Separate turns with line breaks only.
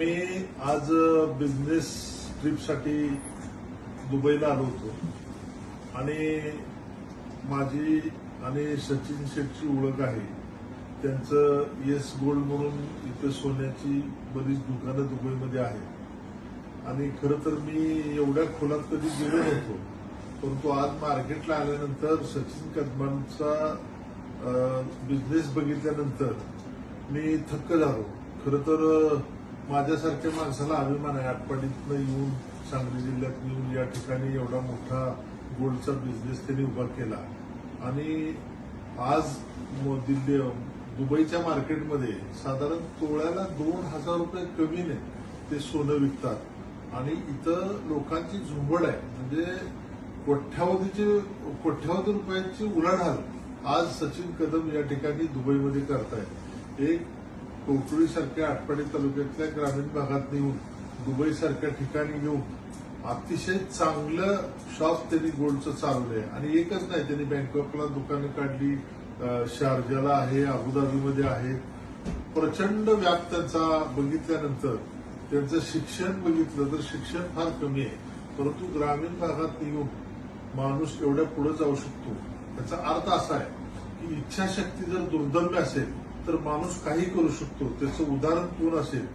मी आज बिझनेस ट्रिपसाठी दुबईला आलो होतो. आणि माझी आणि सचिन शेठची ओळख आहे. त्यांचं येस गोल्ड म्हणून इथं सोन्याची बरीच दुकानं दुबईमध्ये आहेत. आणि खरं तर मी एवढ्या खोलात कधी गेलो नव्हतो. परंतु आज मार्केटला आल्यानंतर सचिन कदमांचा बिझनेस बघितल्यानंतर मी थक्क झालो. खरं तर माझ्यासारख्या माणसाला अभिमान आहे. आटपाडीतनं येऊन सांगली जिल्ह्यात येऊन या ठिकाणी एवढा मोठा गोल्डचा बिझनेस त्यांनी उभा केला. आणि आज दिल्ली दुबईच्या मार्केटमध्ये साधारण तोळ्याला दोन हजार रुपये कमीने ते सोनं विकतात. आणि इथं लोकांची झुंबड आहे. म्हणजे कोट्यावधीचे कोट्यावधी रुपयांची उलाढाल आज सचिन कदम या ठिकाणी दुबईमध्ये करतायत. एक कोकळी सारख्या आटपाडी तालुक्यातल्या ग्रामीण भागात नेऊन दुबई सारख्या ठिकाणी येऊन अतिशय चांगलं शॉप त्यांनी गोल्डचं चालवलंय आणि एकच नाही त्यांनी बँकॉकला दुकानं काढली शारजाला आहे अबुधाबीमध्ये आहे. प्रचंड व्याप त्यांचा बघितल्यानंतर त्यांचं शिक्षण बघितलं तर शिक्षण फार कमी आहे. परंतु ग्रामीण भागात येऊन माणूस एवढ्या पुढे जाऊ शकतो. त्याचा अर्थ असा आहे की इच्छाशक्ती जर दुर्दम्य असेल तर माणूस काही करू शकतो. त्याचं उदाहरण कोण असेल?